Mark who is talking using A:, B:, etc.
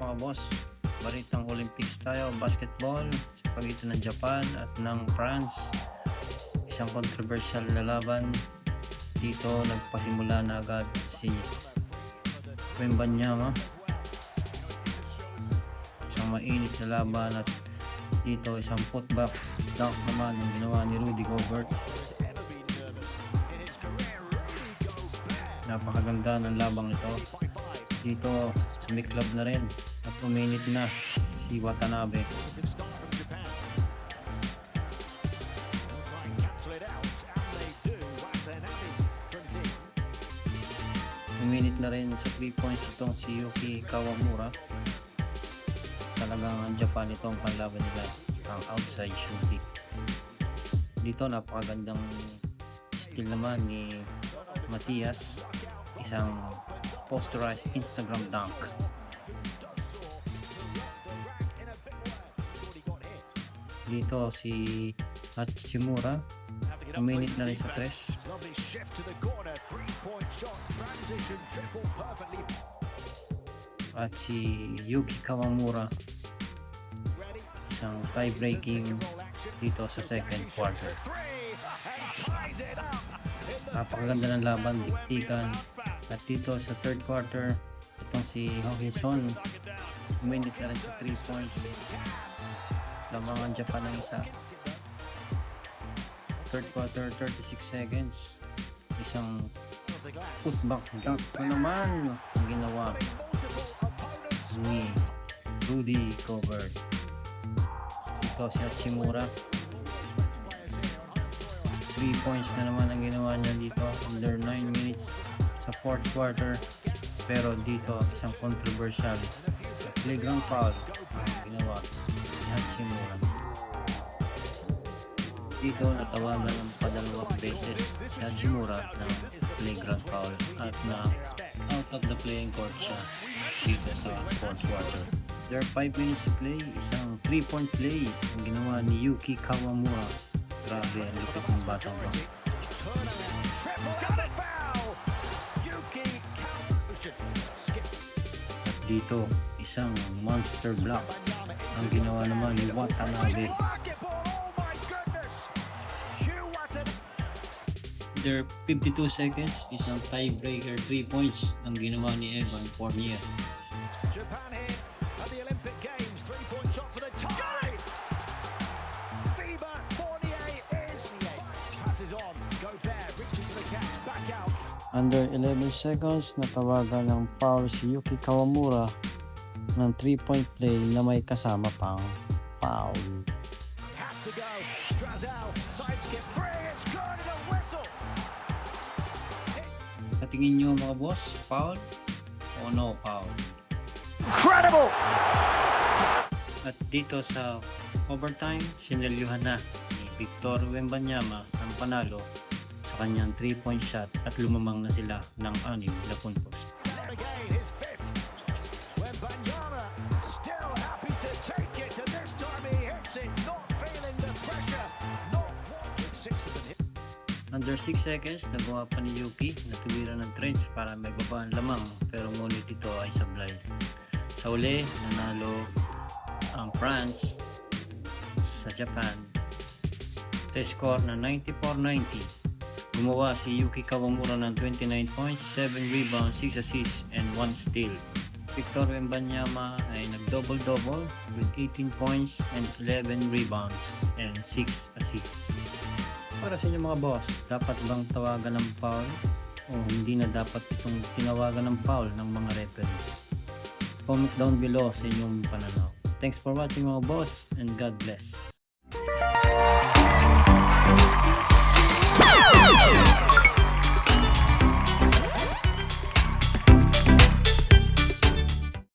A: mga boss. Balitang Olympics tayo, basketball sa pagitan ng Japan at ng France. Isang controversial na laban. Dito nagpasimula na agad si Wembanyama. Isang mainit na laban at dito isang putback dunk naman ang ginawa ni Rudy Gobert. Napakaganda ng labang ito. Dito may club na rin at uminit na si Watanabe. Uminit na rin sa 3 points itong si Yuki Kawamura. Talagang ang Japan itong panlaban nila ang outside shooting. Dito napakagandang skill naman ni Matias. Isang posterized Instagram dunk. Dito si Hachimura. Uminit na rin sa tres. At si Yuki Kawamura. Isang tie-breaking dito sa second quarter. Napakaganda ng laban, diktikan. At dito sa third quarter, itong si Hawkinson, uminit na rin sa 3 points. Lamang ang Japan ng isa. Third quarter, 36 seconds. Isang putback dunk na naman ang ginawa ni Rudy Gobert. Ito si Hachimura. 3 points na naman ang ginawa niya dito under 9 minutes sa fourth quarter. Pero dito isang controversial sa playground foul ang ginawa ni Hachimura. Dito natawagan ng padalawang beses si Hachimura ng playground foul at na out of the playing court siya dito sa fourth quarter. There are 5 minutes to play. Isang 3-point play ang ginawa ni Yuki Kawamura. Grabe, ang lupit ng batang to. Dito, isang monster block ang ginawa naman ni Watanabe. are 52 seconds, isang tiebreaker 3 points ang ginawa ni Evan Fournier.
B: Japan here at the Olympic Games.
A: Under 11 seconds, natawagan ng foul si Yuki Kawamura ng 3-point play na may kasama pang foul.
B: Has to go. Strazel. Side skip three. It's good and a whistle.
A: Sa tingin nyo mga boss, foul o no foul?
B: Incredible.
A: At dito sa overtime, sinelyuhan na ni Victor Wembanyama ang panalo kanyang 3-point shot at lumamang na sila ng 6 na puntos. Under 6 seconds, nagawa pa ni Yuki na tuwiran ng trench para may baba ang lamang pero ngunit ito ay sablay. Sa uli, nanalo ang France sa Japan sa score na 94-90. Gumawa si Yuki Kawamura ng 29 points, 7 rebounds, 6 assists, and 1 steal. Victor Wembanyama ay nag-double-double with 18 points and 11 rebounds and 6 assists. Para sa inyo mga boss, dapat bang tawagan ng foul o hindi na dapat itong tinawagan ng foul ng mga referees? Comment down below sa inyong pananaw. Thanks for watching mga boss and God bless.